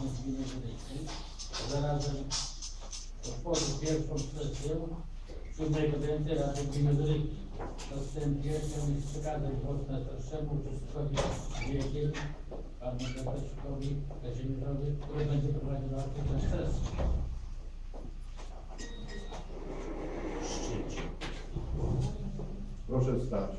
Radnych Gminy Żydejskiej. Zarazem otworzył pierwszą sesję siódmej kadencji Rady Gminy Żydejskiej. Na wstępie chciałbym przekazać głos najstarszemu uczestnikowi wielkiej, panu Depeszkowi Kazimierowi, który będzie prowadził tę sesję. Proszę wstać.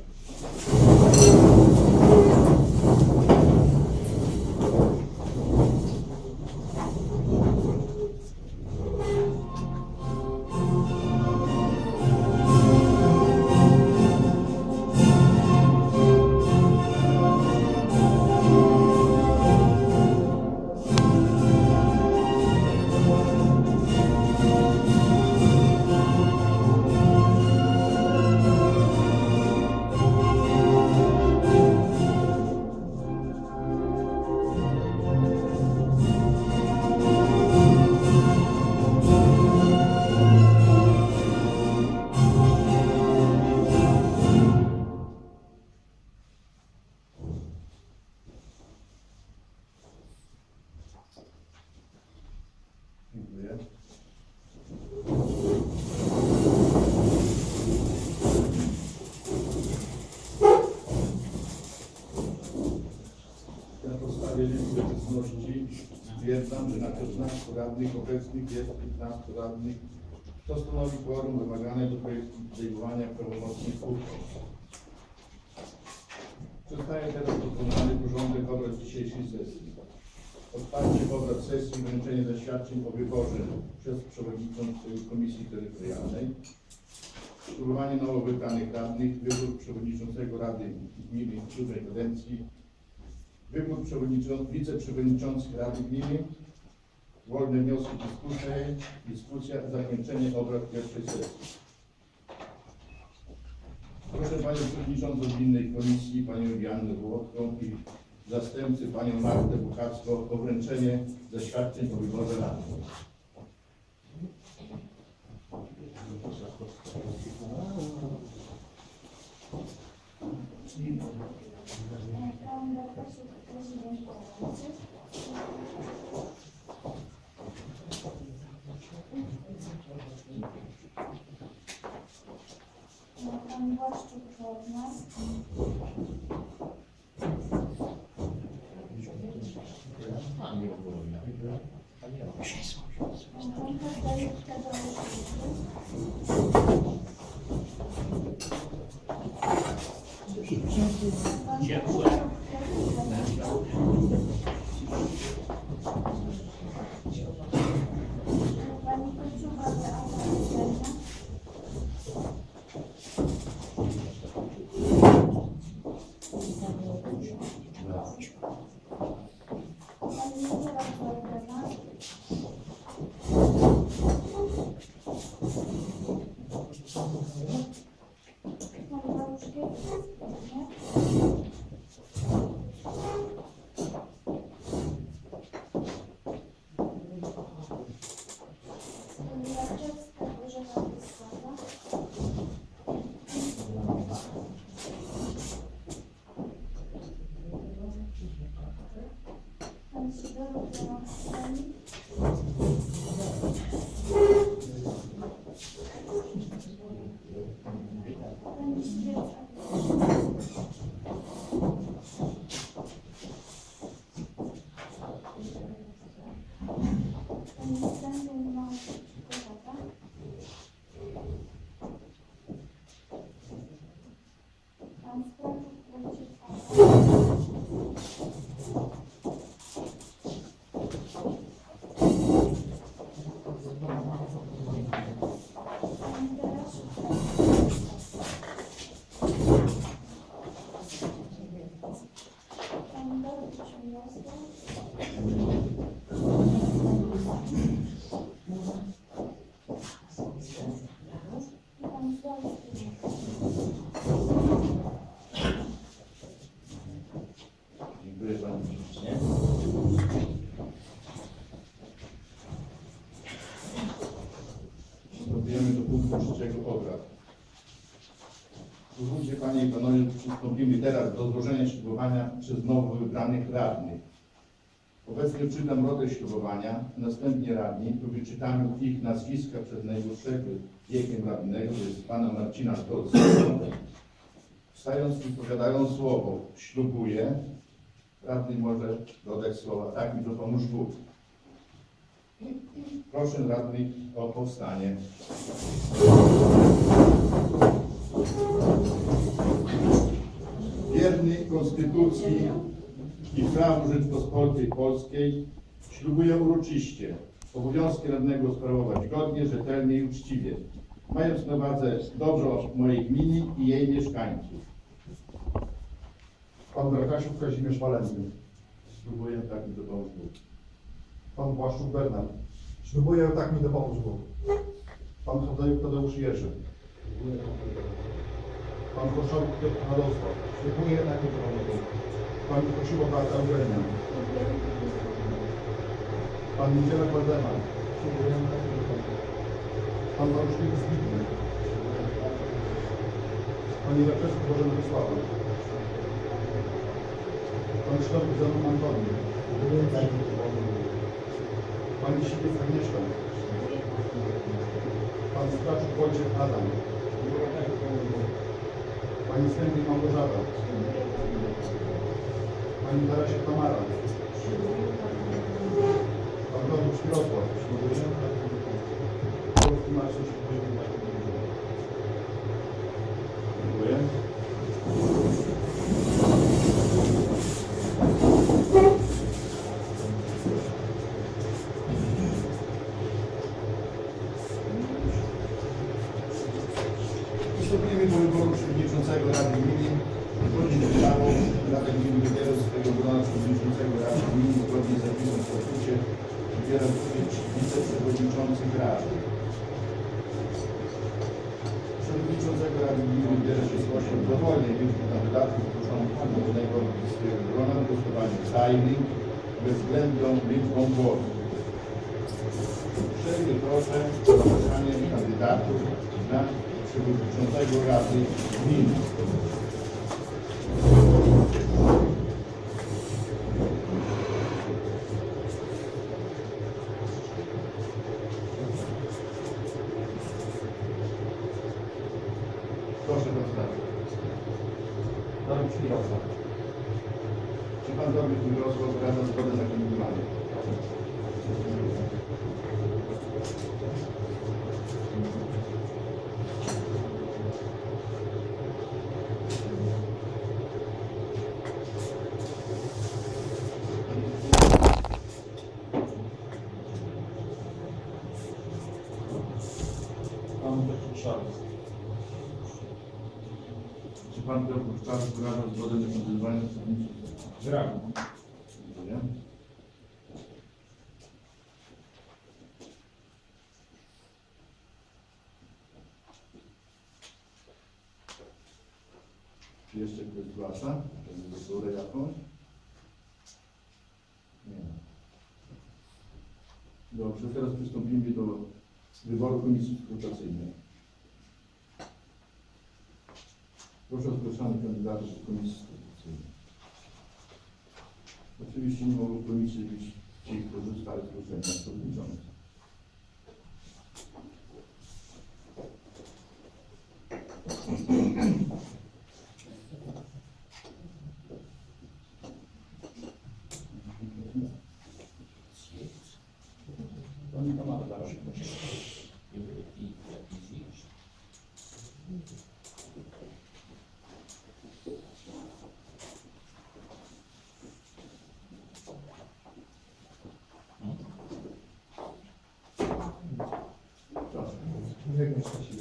Obecności stwierdzam, że na 15 radnych obecnych jest 15 radnych. To stanowi kworum wymagane do podejmowania prawomocnych uchwał. Przedstawię teraz dokonany porządek obrad dzisiejszej sesji. Otwarcie obrad sesji, wręczenie zaświadczeń o wyborze przez przewodniczącego Komisji Terytorialnej. Ślubowanie nowo wybranych radnych, wybór przewodniczącego Rady Gminy siódmej kadencji, wybór przewodniczących, wiceprzewodniczących Rady Gminy, wolne wnioski, dyskusje, dyskusja, zakończenie obrad pierwszej sesji. Proszę Panią Przewodniczącą Gminnej Komisji, Panią Joannę Wołodką i zastępcy Panią Martę Buchacką o wręczenie zaświadczeń o wyborze radnych. Там важче жодна. А, не Maruszkiewicz. Nie? Pani Jarczewska Bożena Wysława. Pan Sidorów Jamaszewski. Pani Świeca. Pani Stępień Małgorzata. Pan Stępień Wojciech Pani Teresa. Pan Związki. Dziękuję Pani Przewodniczący. Przystępujemy do punktu trzeciego obrad. Pozwólcie Panie i Panowie, przystąpimy teraz do złożenia ślubowania przez nowo wybranych radnych. Obecnie czytam rotę ślubowania, następnie radni, tu wyczytamy ich nazwiska przez najdłuższego wiekiem radnego, to jest pana Marcina Stolskiego. Wstając i powiadają słowo ślubuję, radny może dodać słowa tak mi dopomóż Bóg. Proszę radnych o powstanie. Wierny Konstytucji i prawu Rzeczpospolitej Polskiej ślubuję uroczyście obowiązki radnego sprawować godnie, rzetelnie i uczciwie, mając na uwadze dobro mojej gminy i jej mieszkańców. Pan Brakasiuk Kazimierz Walenty. Ślubuję tak mi dopomóż Bóg. Pan Błaszczuk Bernard. Ślubuję tak mi dopomóż Bóg. Pan Tadeusz Tadeusz Jerzy. Pan Koszałek Piotr Radosław. Ślubuję tak mi dopomóż Bóg. Pan Kosiło Beata Eugenia. Pan Niedzielek Waldemar. Pan Warusznik Zbigniew. Pani Lekarz Bożena Wysława. Pan Śląsk Zenon Antoni. Pani Siwiec Agnieszka. Pan Straczuk Wojciech Adam. Pani Stępień Małgorzata. Pani Tarasiek Tamara. Pan Dowód Mirosław. Polski. Przystąpimy do wyboru przewodniczącego Rady Gminy. Zgodnie z ustawą Rada Gminy wybiera swojego grona przewodniczącego Rady Gminy zgodnie z zapisem w statucie wybiera wiceprzewodniczących Rady. Przewodniczącego Rady Gminy spośród dowolnej liczby kandydatów do głównego grona w głosowaniu tajnym bezwzględną liczbą głosów. Uprzejmie proszę o zapraszanie kandydatów na przewodniczącego Rady Gminy. Proszę bardzo. Dawid Mirosław. Czy pan Dawid Mirosław wyraża zgodę na kandydowanie? Pan Piotr Szarys. Czy pan Piotr Czarny wyraża zgodę na kandydowanie? Wyrażam. Dziękuję. Czy jeszcze ktoś zgłasza kandydaturę jakąś? Nie. Dobrze, teraz przystąpimy do wyboru komisji skrutacyjnej. Proszę o zgłaszanie kandydatów do komisji skrutacyjnej. Oczywiście nie mogą w komisji być ci, którzy zostali zgłoszeni na przewodniczący. Tek başına.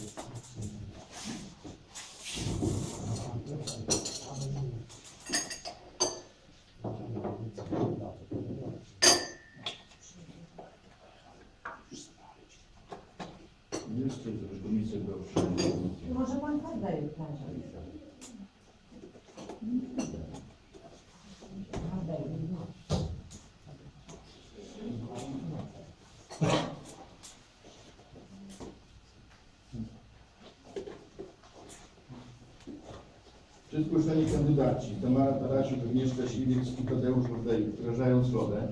Trzy zgłoszeni kandydaci, Tamara Tarasiuk, Agnieszka Siwiec i Tadeusz Ordejuk, wyrażają zgodę.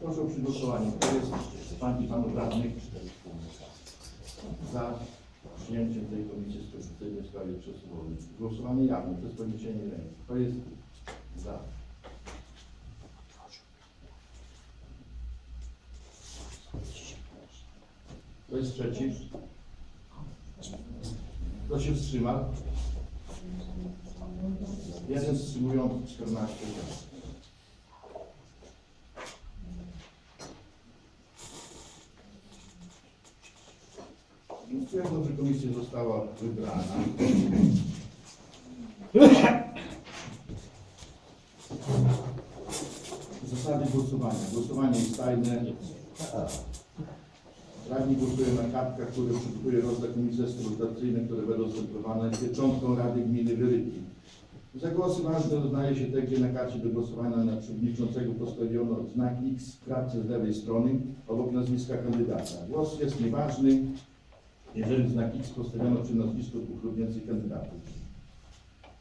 Proszę o przegłosowanie. Kto jest z Pań i Panów Radnych za przyjęciem tej komisji specjalnej w sprawie przesuwowej? Głosowanie jawne przez podniesienie ręki. Kto jest Kto jest przeciw? Kto się wstrzymał? Jeden wstrzymujący 14 za. Stwierdzam, że komisja została wybrana. Zasady głosowania. Głosowanie jest tajne. Radni głosują na kartkach, które przygotuje komisji skrutacyjne, które będą skontrolowane pieczątką Rady Gminy Wyryki. Za głosy ważne uznaje się te, gdzie na karcie do głosowania na przewodniczącego postawiono znak X w kratce z lewej strony obok nazwiska kandydata. Głos jest nieważny, jeżeli znak X postawiono przy nazwisku dwóch lub więcej kandydatów.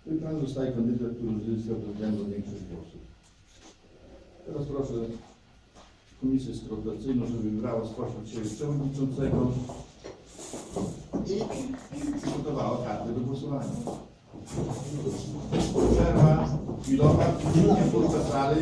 Wybrany zostaje kandydat, który uzyskał bezwzględną większość głosów. Teraz proszę komisję skrutacyjną, żeby wybrała spośród siebie przewodniczącego i przygotowała kartę do głosowania. Przerwa chwilowa, nie sali.